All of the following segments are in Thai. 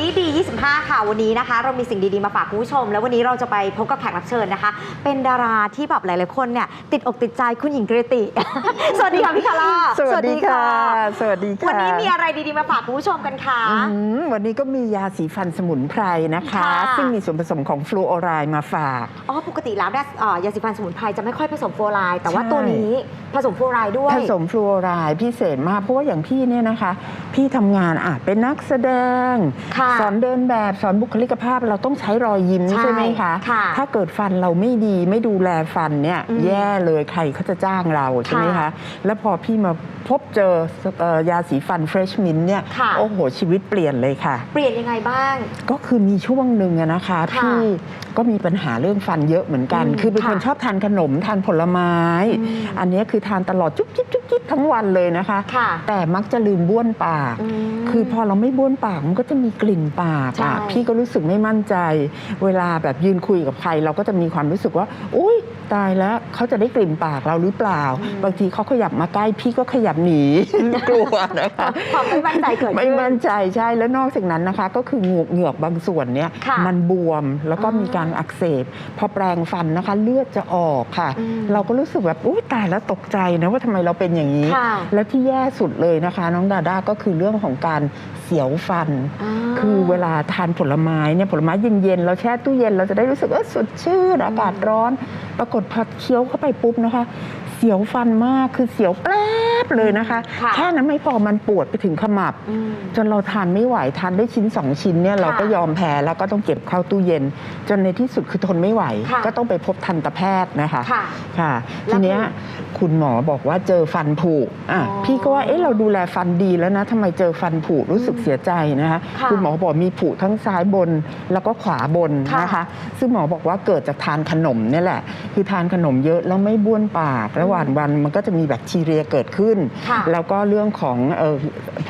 ดีดี25 ค่ะ วันนี้นะคะ เรามีสิ่งดีๆ มาฝากคุณผู้ชม แล้ววันนี้เราจะไปพบกับแขกรับเชิญนะคะ เป็นดาราที่แบบหลายๆคนเนี่ยติดอกติดใจคุณหญิงกรติ สวัสดีค่ะพี่คาร่าส วัสดีค่ะ สวัสดีค่ะ วันนี้มีอะไรดีๆมาฝากคุณผู้ชมกันค่ะอืมวันนี้ก็มียาสีฟันสมุนไพรนะคะค่ะซึ่งมีส่วนผสมของฟลูออไรด์มาฝาก อ๋อ ปกติแล้วเนี่ยเอ่อยาสีฟันสมุนไพรจะไม่ค่อยผสมฟลูออไรด์แต่ว่าใช่ตัวนี้ผสมฟลูออไรด์ด้วย ผสมฟลูออไรด์พิเศษมากเพราะว่าอย่างพี่เนี่ยนะคะ พี่ทำงานอะเป็นนักแสดงค่ะสอนเดินแบบสอนบุคลิกภาพเราต้องใช้รอยยิ้มใช่ใช่ไหมคะค่ะถ้าเกิดฟันเราไม่ดีไม่ดูแลฟันเนี่ยอืมแย่เลยใครเขาจะจ้างเราใช่ไหมค่ะคะแล้วพอพี่มาพบเจอเอ่อยาสีฟันเฟรชมินเนี่ยค่ะ โอ้โห ชีวิตเปลี่ยนเลยค่ะ เปลี่ยนยังไงบ้าง ก็คือมีช่วงหนึ่งอะนะคะค่ะพี่ก็มีปัญหาเรื่องฟันเยอะเหมือนกัน อืมคือเป็นคนค่ะชอบทานขนมทานผลไม้ อืมอันนี้คือทานตลอดจุ๊บจิ๊บจุ๊บ จิ๊บทั้งวันเลยนะคะ ค่ะแต่มักจะลืมบ้วนปากอืมคือพอเราไม่บ้วนปากมันก็จะมีกลิ่นปากใช่ อะพี่ก็รู้สึกไม่มั่นใจ เวลาแบบยืนคุยกับใคร เราก็จะมีความรู้สึกว่า อุ้ยตายแล้วเขาจะได้กลิ่นปากเราหรือเปล่า บางทีเขาขยับมาใกล้พี่ก็ขยับหนี กลัวนะคะ ความไม่มั่นใจเกิดขึ้นไม่มั่นใจใช่แล้วนอกจากนั้นนะคะ ก็คือเหงือกเหงือกบางส่วนเนี่ยค่ะมันบวมแล้วก็อ๋อมีการอักเสบ พอแปรงฟันนะคะ เลือดจะออกค่ะ อืม เราก็รู้สึกแบบอุ้ยตายแล้วตกใจนะว่าทำไมเราเป็นอย่างนี้ ค่ะแล้วที่แย่สุดเลยนะคะ น้องดาด้าก็คือเรื่องของการเสียวฟัน อ่า คือเวลาทานผลไม้เนี่ยผลไม้เย็นๆเราแช่ตู้เย็นเราจะได้รู้สึกว่าสดชื่นอากาศร้อน ปรากฏพอเคี้ยวเข้าไปปุ๊บนะคะ เสียวฟันมากคือเสียวแป๊บ เลยนะคะ ค่ะแค่นั้นไม่พอมันปวดไปถึงขมับ อืมจนเราทานไม่ไหวทานได้ชิ้นสองชิ้นเนี่ยเราก็ยอมแพ้แล้วก็ต้องเก็บเข้าตู้เย็น จนในที่สุดคือทนไม่ไหว ค่ะ ก็ต้องไปพบทันตแพทย์นะคะ ค่ะ ค่ะแล้วทีเนี้ยคุณหมอบอกว่าเจอฟันผุอะอ๋อพี่ก็ว่าเอ๊ะเราดูแลฟันดีแล้วนะทำไมเจอฟันผุรู้สึกเสียใจนะคะค่ะณหมอบอกมีผุทั้งซ้ายบนแล้วก็ขวาบนค่ะนะคะ ซึ่งหมอบอกว่าเกิดจากทานขนมเนี่ยแหละ คือทานขนมเยอะแล้วไม่บ้วนปาก ระหว่างวันมันก็จะมีแบคทีเรียเกิดขึ้นค่ะ แล้วก็เรื่องของเอ่อ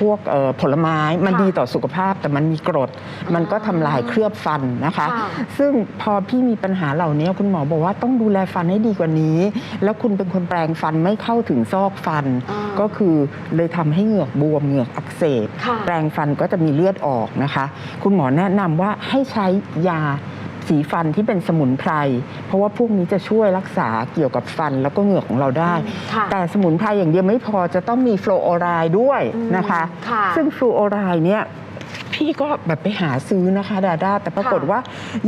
พวกเอ่อผลไม้มันค่ะดีต่อสุขภาพ แต่มันมีกรด มันก็ทำลายเคลือบฟันนะคะ ค่ะซึ่งพอพี่มีปัญหาเหล่านี้คุณหมอบอกว่าต้องดูแลฟันให้ดีกว่านี้ แล้วคุณเป็นคนแปลงฟันไม่เข้าถึงซอกฟัน อ่าก็คือเลยทำให้เหงือกบวมเหงือกอักเสบ ค่ะ แปลงฟันก็จะมีเลือดออกนะคะ คุณหมอแนะนำว่าให้ใช้ยา สีฟันที่เป็นสมุนไพร เพราะว่าพวกนี้จะช่วยรักษาเกี่ยวกับฟันแล้วก็เหงือกของเราได้ ค่ะแต่สมุนไพรอย่างเดียวไม่พอจะต้องมีฟลูออไรด์ด้วยอืมนะคะ ค่ะ ซึ่งฟลูออไรด์เนี่ย พี่ก็แบบไปหาซื้อนะคะดาด้าแต่ปรากฏค่ะว่า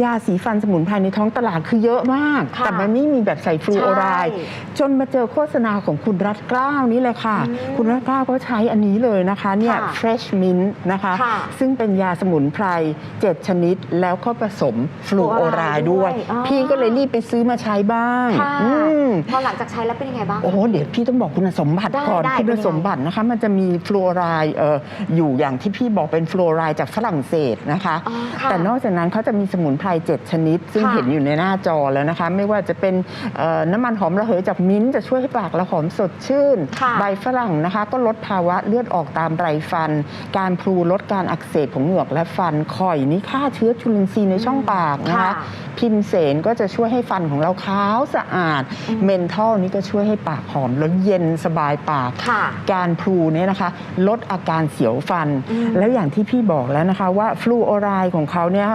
ยาสีฟันสมุนไพรในท้องตลาดคือเยอะมาก ค่ะแต่มันไม่มีแบบใส่ฟลูออไรด์ใช่จนมาเจอโฆษณาของคุณรัฐเกล้าวนี่เลยค่ะ อืมคุณรัฐเกล้าวก็ใช้อันนี้เลยนะคะเนี่ย ค่ะ fresh mint นะคะ ค่ะซึ่งเป็นยาสมุนไพร 7 ชนิดแล้วก็ผสมฟลูออไรด์ด้วยด้วยอ๋อ พี่ก็เลยรีบไปซื้อมาใช้บ้างค่ะอืม พอหลังจากใช้แล้วเป็นยังไงบ้างโอ้โหเดี๋ยวพี่ต้องบอกคุณสมบัติได้ก่อนได้คุณเป็นยังไงสมบัตินะคะ มันจะมีฟลูออไรด์เอ่ออยู่อย่างที่พี่บอกเป็นฟลูออไรด์จากฝรั่งเศสนะคะ อ๋อค่ะ แต่นอกจากนั้นเขาจะมีสมุนไพร7ชนิด ซึ่งค่ะเห็นอยู่ในหน้าจอแล้วนะคะ ไม่ว่าจะเป็นเอ่อน้ำมันหอมระเหยจากมิ้นท์จะช่วยให้ปากเราหอมสดชื่น ค่ะใบฝรั่งนะคะ ก็ลดภาวะเลือดออกตามไรฟัน การพลูลดการอักเสบของเหงือกและฟันข่อยนี่ฆ่าเชื้อจุลินทรีย์ในช่องปากนะคะ ค่ะ พิมเสนก็จะช่วยให้ฟันของเราขาวสะอาดอืมเมนทอลนี่ก็ช่วยให้ปากหอมแล้วเย็นสบายปาก ค่ะ การพลูเนี่ยนะคะ ลดอาการเสียวฟัน อืมแล้วอย่างที่พี่บอกแล้วนะคะว่าฟลูออไรด์ของเขาเนี่ย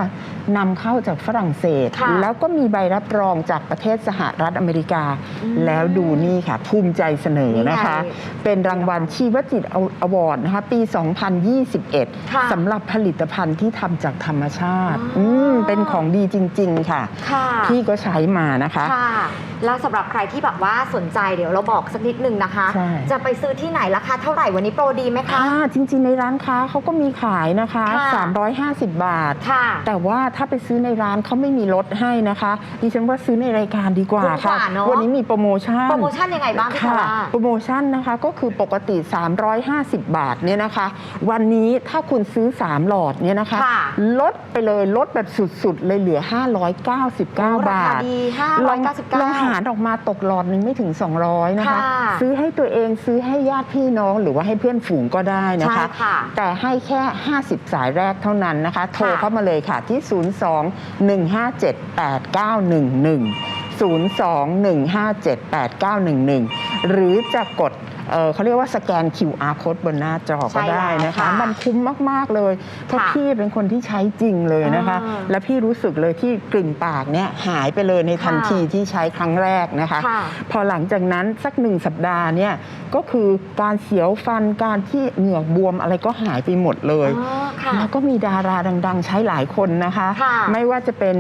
นำเข้าจากฝรั่งเศส ค่ะแล้วก็มีใบรับรองจากประเทศสหรัฐอเมริกา อืมแล้วดูนี่ค่ะ ภูมิใจเสนอนะคะ นี่ไงเป็นรางวัลชีวจิตอวอร์ดนะคะปี2021ค่ะสำหรับผลิตภัณฑ์ที่ทำจากธรรมชาติ อ๋ออื มเป็นของดีจริง ๆ ค่ะ ค่ะ พี่ก็ใช้มานะคะ ค่ะ แล้วสำหรับใครที่แบบว่าสนใจเดี๋ยวเราบอกสักนิดหนึ่งนะคะ ใช่ จะไปซื้อที่ไหนราคาเท่าไหร่วันนี้โปรดีไหมคะค่ะจริง ๆ ในร้านค้าเขาก็มีขายนะคะ ค่ะ 350 บาท ค่ะ แต่ว่าถ้าไปซื้อในร้านเขาไม่มีลดให้นะคะดิฉันว่าซื้อในรายการดีกว่าคุ้มกค่ะว่าเนอะ วันนี้มีโปรโมชั่น โปรโมชั่นยังไงบ้างพี่ค่ะคาร่าโปรโมชั่นนะคะก็คือปกติ 350 บาทเนี่ยนะคะ วันนี้ถ้าคุณซื้อ 3 หลอดเนี่ยนะคะ ค่ะลดไปเลยลดแบบสุดๆ เลยเหลือ 599 บาราคาทดีลองลอง599หารออกมาตกหลอดหนึ่งไม่ถึง 200 นะคะ ค่ะ ซื้อให้ตัวเองซื้อให้ญาติพี่น้องหรือว่าให้เพื่อนฝูงก็ได้นะใช่คะ ค่ะ แต่ให้แค่ 50 สายแรกเท่านั้นนะคะ โทรค่ะเข้ามาเลยค่ะที่ 02 157 8911 02 157 8911 หรือจะกด เอ่อเขาเรียกว่าสแกน QR code บนหน้าจอใช่ก็ได้แล้วนะคะค่ะมันคุ้มมาก ๆ เลย เพราะค่ะพี่เป็นคนที่ใช้จริงเลยนะคะ อ่าและพี่รู้สึกเลยที่กลิ่นปากเนี่ยหายไปเลยในทันค่ะทีที่ใช้ครั้งแรกนะคะ ค่ะพอหลังจากนั้นสักหนึ่งสัปดาห์เนี่ยก็คือการเสียวฟันการที่เหงือกบวมอะไรก็หายไปหมดเลย อ๋อค่ะแล้วก็มีดาราดัง ๆ ใช้หลายคนนะคะ ค่ะไม่ว่าจะเป็น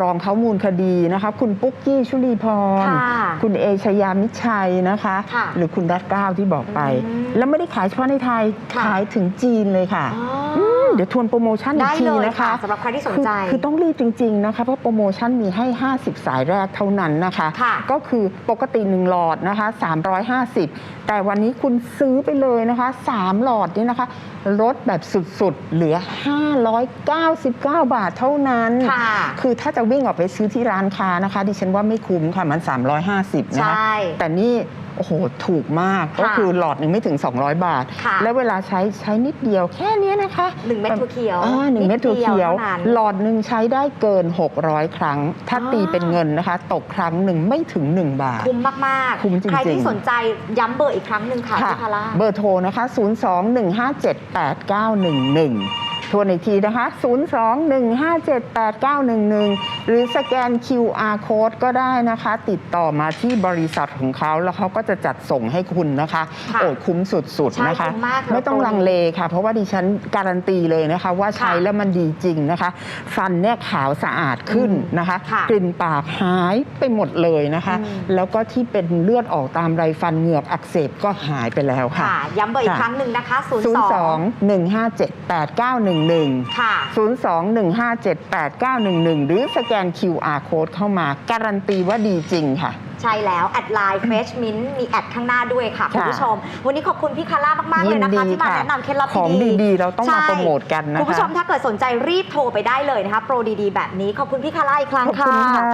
รองเขามูลคดีนะคะ คุณปุ๊กกี้ชุลีพร ค่ะคุณเอชยามิตรชัยนะคะ ค่ะ หรือคุณรัตเก้าที่บอกไปอืมแล้วไม่ได้ขายเฉพาะในไทย ค่ะ ขายถึงจีนเลยค่ะอ๋อมเดี๋ยวทวนโปรโมชั่นอีได้กทีเลยนะคะค่ะสำหรับใครที่สนคือใจคือต้องรีบจริง ๆ นะคะ เพราะโปรโมชั่นมีให้ 50 สายแรกเท่านั้นนะคะ ค่ะก็คือปกติ 1 หลอดนะคะ 350 แต่วันนี้คุณซื้อไปเลยนะคะ 3 หลอดนี่นะคะลดแบบสุดๆ เหลือ 599 บาทเท่านั้นค่ะคือถ้าจะวิ่งออกไปซื้อที่ร้านค้านะคะ ดิฉันว่าไม่คุ้มค่ะมัน 350 นะคะ ใช่ แต่นี่ โอ้โห ถูกมากค่ะก็คือหลอดหนึ่งไม่ถึง 200 บาทค่ะแล้วเวลาใช้ใช้นิดเดียวแค่เนี้ยนะคะหนึ่งเม็ดถั่วเขียวอ่าหนึ่งเม็ดถั่วเขียวนิดเดียวเท่านั้นหลอดหนึ่งใช้ได้เกิน 600 ครั้ง ถ้าอ๋อตีเป็นเงินนะคะ ตกครั้งหนึ่งไม่ถึง 1 บาท คุ้มมากคุ้มจริงๆ ใครที่สนใจย้ำเบอร์อีกครั้งหนึ่งค่ะพี่พาร่าเบอร์โทรนะคะ 02-157-8911 ทวนอีกทีนะคะ 02-157-8911 หรือสแกน QR code ก็ได้นะคะ ติดต่อมาที่บริษัทของเขาแล้วเขาก็จะจัดส่งให้คุณนะคะค่ะโอ้คุ้มสุดใช่ๆนะคะคุ้มมากเลยไม่ต้องลังเลค่ะ เพราะว่าดิฉันการันตีเลยนะคะ ว่าใช้ค่ะแล้วมันดีจริงนะคะ ฟันเนี่ยขาวสะอาดขึ้นนะคะค่ะกลิ่นปากหายไปหมดเลยนะคะอืมแล้วก็ที่เป็นเลือดออกตามไรฟันเหงือกอักเสบก็หายไปแล้วค่ะค่ะย้ำเบอร์อีกค่ะครั้งหนึ่งนะคะ 02 02-157-8911ค่ะ 02-157-8911 หรือสแกน QR code เข้ามา การันตีว่าดีจริงค่ะ ใช่แล้ว แอดไลน์เฟชมินมีแอดข้างหน้าด้วยค่ะ คุณผู้ชม วันนี้ขอบคุณพี่คาร่ามาก ๆ เลยนะคะยินดีที่มาค่ะแนะนำเคล็ดลับของดี ๆ เราต้องมาใช่โปรโมทกันนะคะ คุณผู้ชมถ้าเกิดสนใจรีบโทรไปได้เลยนะคะ โปรดีๆ แบบนี้ ขอบคุณพี่คาร่าอีกครั้งขอบค่ะคุณค่ะ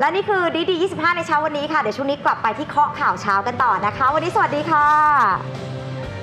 และนี่คือดีดี25 ในเช้าวันนี้ค่ะ เดี๋ยวช่วงนี้กลับไปที่เคาะข่าวเช้ากันต่อนะคะ วันนี้สวัสดีค่ะ